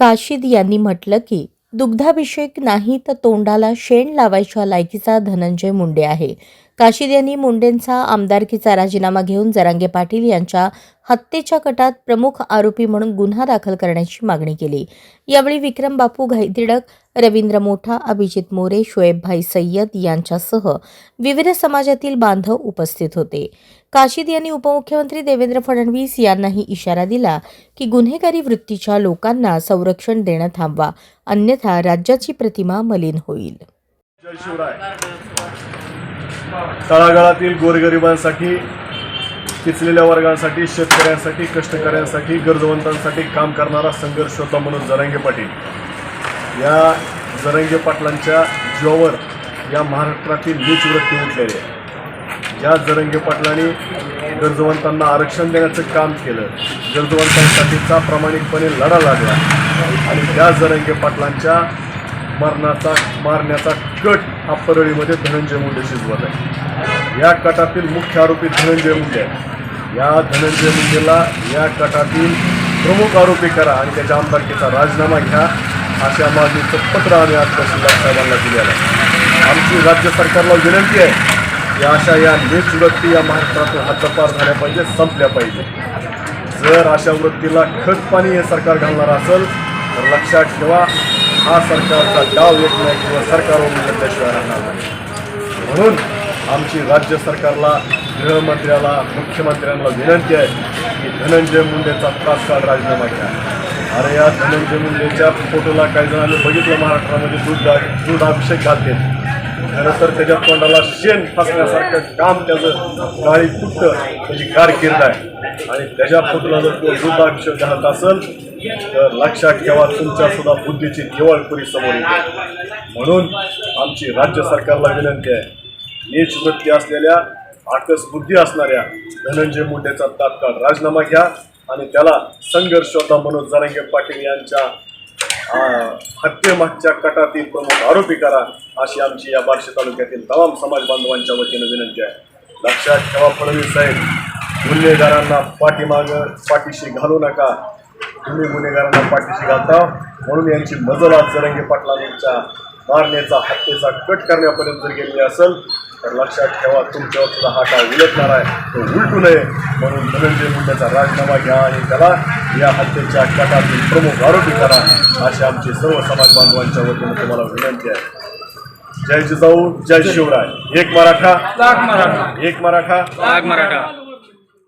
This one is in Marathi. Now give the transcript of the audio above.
काशिद यांनी म्हटलं की दुग्धाभिषेक नाही तर तोंडाला शेण लावायच्या लायकीचा धनंजय मुंडे आहे. काशीद यांनी मुंडेंचा आमदारकीचा राजीनामा घेऊन जरांगे पाटील यांच्या हत्येच्या कटात प्रमुख आरोपी म्हणून गुन्हा दाखल करण्याची मागणी केली. यावेळी विक्रम बापू घाईतिडक रवींद्र मोठा अभिजित मोरे शोएबभाई सय्यद यांच्यासह विविध समाजातील बांधव उपस्थित होते. काशीद यांनी उपमुख्यमंत्री देवेंद्र फडणवीस यांनाही इशारा दिला की गुन्हेगारी वृत्तीच्या लोकांना संरक्षण देणं थांबवा अन्यथा राज्याची प्रतिमा मलिन होईल. तळागाळातील गोरगरिबांसाठी किचलेल्या वर्गांसाठी शेतकऱ्यांसाठी कष्टकऱ्यांसाठी गरजवंतांसाठी काम करणारा संघर्ष होता म्हणून जरांगे पाटील. या जरांगे पाटलांच्या जीवावर या महाराष्ट्रातील नीच वृत्ती उठलेली आहे. ज्या जरंगे पाटलांनी गरजवंतांना आरक्षण देण्याचं काम केलं. गरजवंतांसाठीचा प्रामाणिकपणे लढा लागला. आणि त्या जरंगे पाटलांच्या मरणाचा मारण्याचा कट हा परळीमध्ये धनंजय मुंडे शिजवत आहे. या कटातील मुख्य आरोपी धनंजय मुंडे आहे या धनंजय मुंडेला या कटातील प्रमुख आरोपी करा आणि त्याच्या आमदारकीचा राजीनामा घ्या अशा मागणीचं पत्र आम्ही आज तहसीलदार साहेबांना दिलेलं आहे. आमची राज्य सरकारला विनंती आहे की अशा या नीच वृत्ती या महाराष्ट्रातून हद्दपार झाल्या पाहिजे संपल्या पाहिजे. जर अशा वृत्तीला खत पाणी हे सरकार घालणार असेल तर लक्षात ठेवा हा सरकारचा डाव येत नाही किंवा सरकारवर घेतल्याशिवाय राहणार नाही. म्हणून आमची राज्य सरकारला गृहमंत्र्याला मुख्यमंत्र्यांना विनंती आहे की धनंजय मुंडेचा तात्काळ राजीनामा घ्या. अरे या धनंजय मुंडेच्या फोटोला काही जणांनी बघितलं महाराष्ट्रामध्ये दूध दूध अभिषेक घालते खरं तर त्याच्या तोंडाला शेण फासण्यासारखं काम त्याचं गाळी फुटतं. त्याची कारकीर्द आहे. आणि त्याच्या फोटोला जर तो दूधाभिषेक घालत असेल तर लक्षात ठेवा तुमच्या सुद्धा बुद्धीची दिवाळखोरी समोर येते. म्हणून आमची राज्य सरकारला विनंती आहे नीच वृत्ती असलेल्या आकस बुद्धी असणाऱ्या धनंजय मुंडेचा तात्काळ राजीनामा घ्या आणि त्याला संघर्ष होता मनोज जरांगे पाटील यांच्या हत्येमागच्या कटातील प्रमुख आरोपी करा अशी आमची या बार्शी तालुक्यातील तमाम समाज बांधवांच्या वतीनं विनंती आहे. लक्षात ठेवा फडणवीस साहेब गुन्हेगारांना पाठीमाग पाठीशी घालू नका. तुम्ही गुन्हेगारांना पाठीशी घालता म्हणून यांची मजल आज जरंगे पाटलांच्या मारण्याचा हत्येचा कट करण्यापर्यंत जर गेलेली असेल तर लक्षात ठेवा तुमच्यावर सुद्धा हा काळ उलटणार आहे. तो उलटू नये म्हणून धनंजय मुंडेचा राजीनामा घ्या आणि त्याला या हत्येच्या कटातील प्रमुख आरोपी करा अशी आमची सर्व समाज बांधवांच्या वतीनं तुम्हाला विनंती आहे. जय जिजाऊ जय शिवराय. एक मराठा. एक मराठा. लाख मराठा.